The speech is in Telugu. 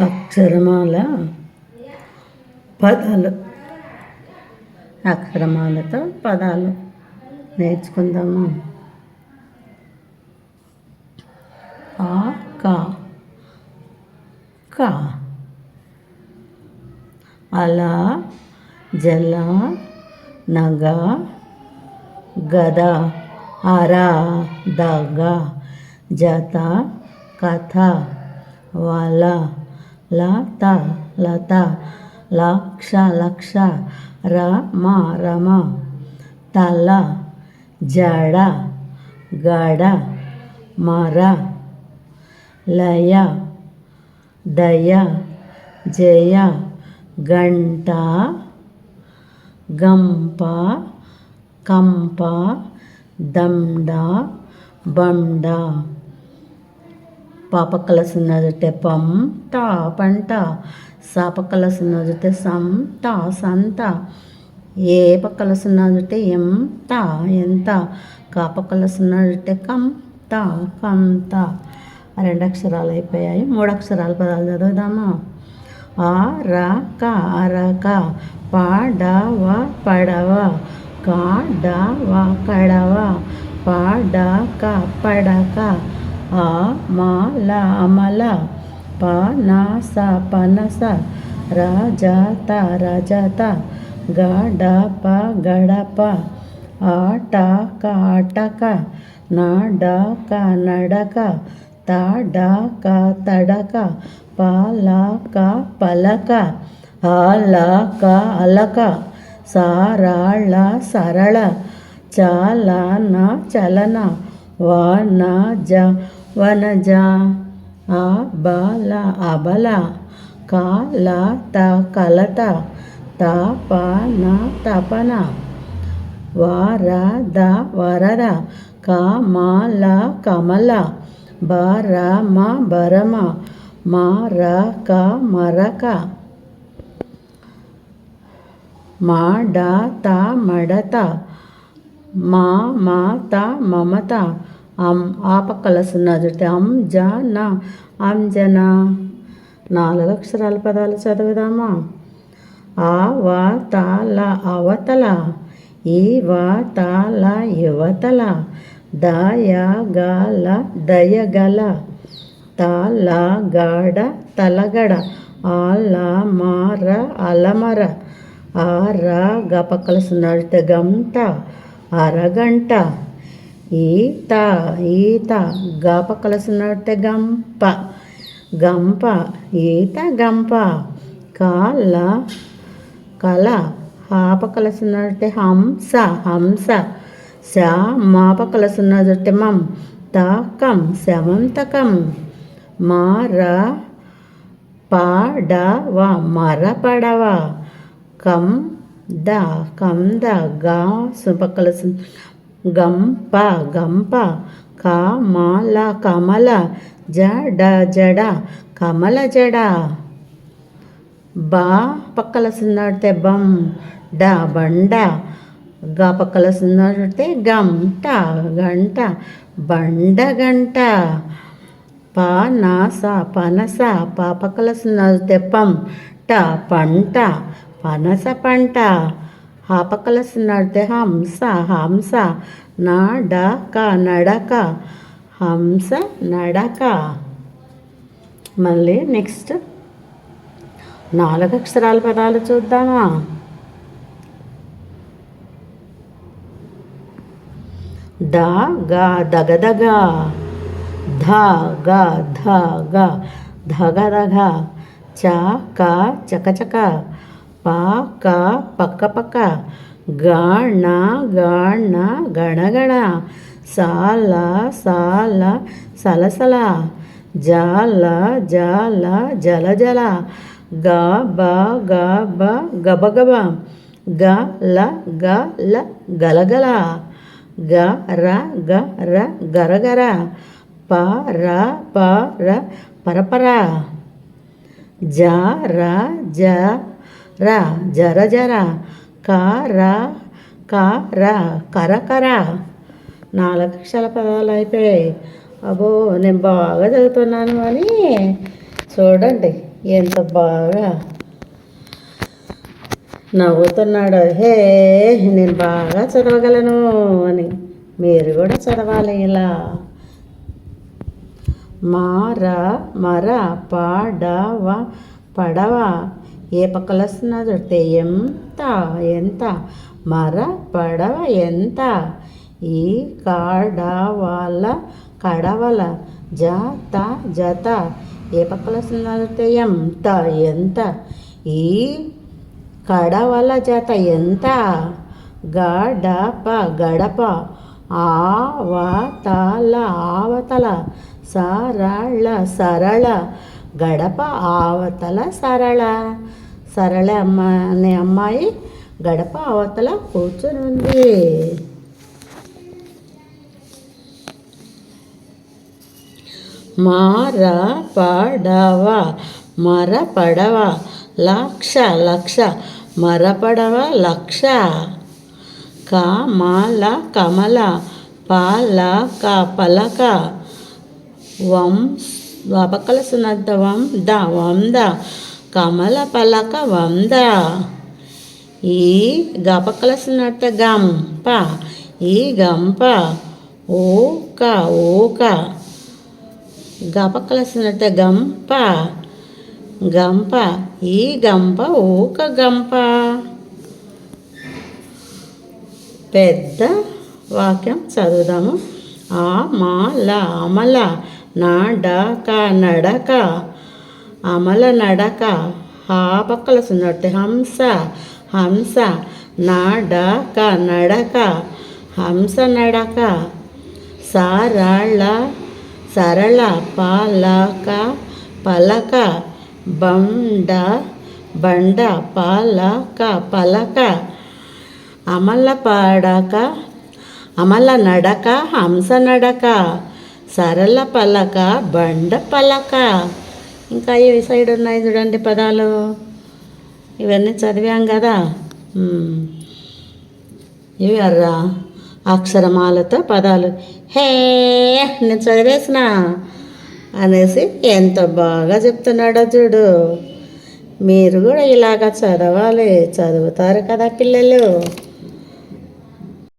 అక్షరమాల పదాలు. అక్షరమాలతో పదాలు నేర్చుకుందాము. ఆ కా కా. అలా జల నగ గద అర దగ జత కథ వల లత లత లక్ష లక్ష రమ రమ తల జడ గడ మర లయ దయ జయ గంట గంప కంప దండ బండ పాపక్కల సున్నా జుట్టే పం తా పంట సాపక్కల సున్నా జుట్టే సం తా సంత. ఏ పక్కల సున్నా జుట్టే ఎం తా ఎంత. కాపక్కల సున్నా జుట్టే కం తా కంత. రెండు అక్షరాలు అయిపోయాయి మూడు అక్షరాల పదాలు చదువుదామా? ఆ ర క అరక పాడవ పడవ. కాడవ. కడవ పాడక పడక ఆ మా మాల అమల పనస పనస రజత రజత గడప గడప ఆటక ఆటక నడక నడక తడక తడక పాలక పలక అలక అలక సారాళ సరళ చాలన చలన చలన ವನಜ ಆ ಬಾಲ ಅಬಲ ಕಾಲ ತ ಕಲತ ತಪನ ತಪನ ವರದ ವರದ ಕಮಲ ಕಮಲ ಬರಮ ಬರಮ ಮರಕ ಮರಕ ಮಾಡತ ಮಡತ ಮಾಮತ ಮಮತ మాత అం ఆ పక్కల సున్నా జుట్టే అంజన అంజన నాలుగు అక్షరాల పదాలు చదువుదామా? ఆ వా తాల అవతల. ఈ వా తాల యువతల. దయగల దయగల తాల గాడ తలగడ. ఆల మార అలమర. ఆర గపక్కల సున్నాడితే గంట. అరగంట ఈత ఈత గప సున్నాడితే గంప. గంప ఈత గంప. కాల కల హాప కలసున్నట్టే హంస హంస. శ మాప కలసున్నట్టే మం తకం శమంతకం మార పాడవ మర పడవ. కం ద కం ద గా సుపక్కల గంప గంప కమల కమల జడ జడ కమల జడ. బా పక్కల సున్నాడితే బం డ బండ. గా పక్కల సున్నాడితే గంట గంట బండ గంట. పనస పనస పా పక్కల సున్నాడితే పం ట పంట పనస పంట. ఆ పక్కల హంస హంస నడక నడక హంస నడక. మళ్ళీ నెక్స్ట్ నాలుగు అక్షరాల పదాలు చూద్దామా? ద గ దగదగ. ధ గ ధ గ. ధగ ధగ. చ క చక చక ప క పక్క పక్క. గణ గణ గణగణ. సాల సాల సలసల. జాల జాల జల జల గ బ గ బ గబ గబ. గ ల గ ల గలగల. గ ర గ ర గరగర. ప ర ప ర పరపర జ ర జ రా జర జర క ర క కర కర. నాలుగు పదాలు అయిపోయాయి. అబ్బో నేను బాగా చదువుతున్నాను అని చూడండి ఎంత బాగా నవ్వుతున్నాడు. హే నేను బాగా చదవగలను అని. మీరు కూడా చదవాలి ఇలా. మార మర పాడవ పడవ. ఏ పక్కలు వస్తున్నా చూడితే ఎంత ఎంత? మర పడవ ఎంత? ఈ కాడవాల కడవల జత జత. ఏ పక్కలు వస్తున్నా చూడితే ఎంత ఎంత? ఈ కడవల జత ఎంత? గడప గడప. ఆవతల ఆవతల సరళ సరళ. గడప ఆవతల సరళ. సరళ అమ్మ అనే అమ్మాయి గడప అవతల కూర్చొని ఉంది మార పడవ మర పడవ లక్ష లక్ష మర పడవ లక్ష. కమల కమల పాలక పలక వంశ పక్కల సునద్ద వంద వంద కమల పలక వంద ఈ గపకల సున్నట్ట గంప ఈ గంప ఓక ఓక గపకల సున్నట్ట గంప గంప ఈ గంప ఊక గంప పెద్ద వాక్యం చదువుదాము ఆ మాల అమల నడక నడక అమల నడక ఆ పక్కల సున్నట్టు హంస హంస నడక నడక హంస నడక సరళ సరళ పలక పలక బండ బండ పలక పలక అమల పడక అమల నడక హంస నడక సరళ పలక బండ పలక. ఇంకా ఏ సైడ్ ఉన్నాయి చూడండి పదాలు. ఇవన్నీ చదివాం కదా. ఇవి అర్రా అక్షరమాలతో పదాలు. హే నేను చదివేసిన అనేసి ఎంత బాగా చెప్తున్నాడో చూడు మీరు కూడా ఇలాగ చదవాలి చదువుతారు కదా పిల్లలు.